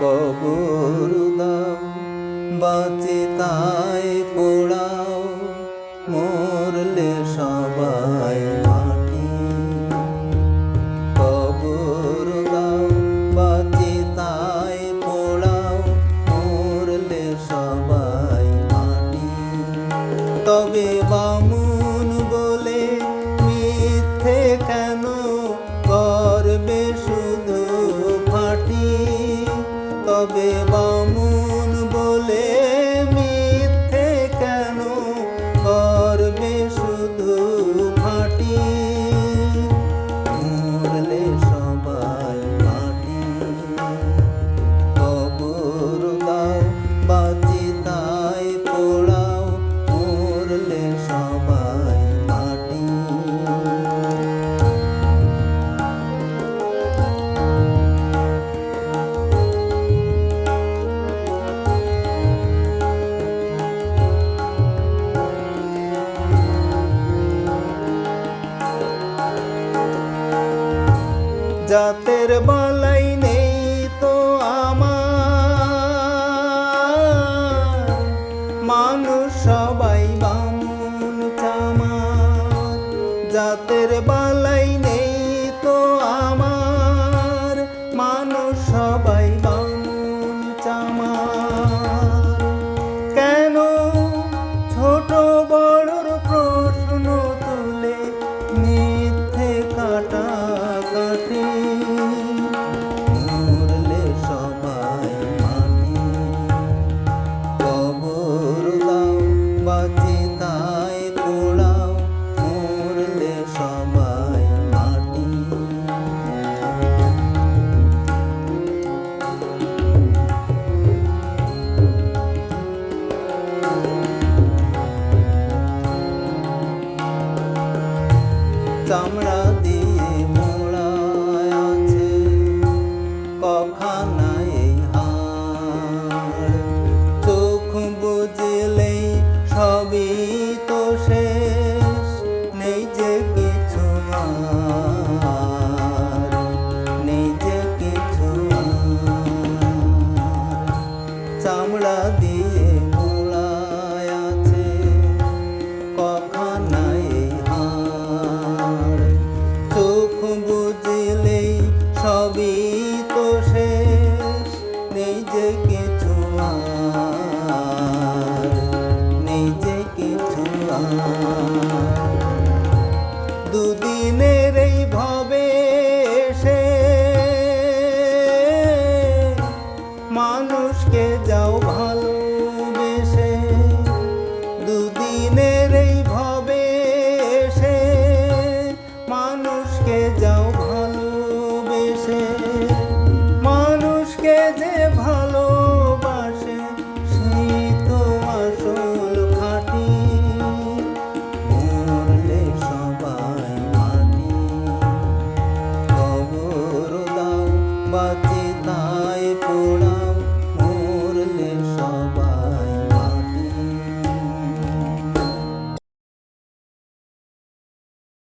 কবর দাও বাঁচে তাই হবে মা জাতের বালা চামড়া দিয়ে মোড়া আছে। কখানায় এই হার। চোখ বুঝলেই সবই তো শেষ। নেই যে কিছু আর নেই যে কিছু চামড়া দিয়ে দুদিনের এই ভবে সে মানুষকে যাও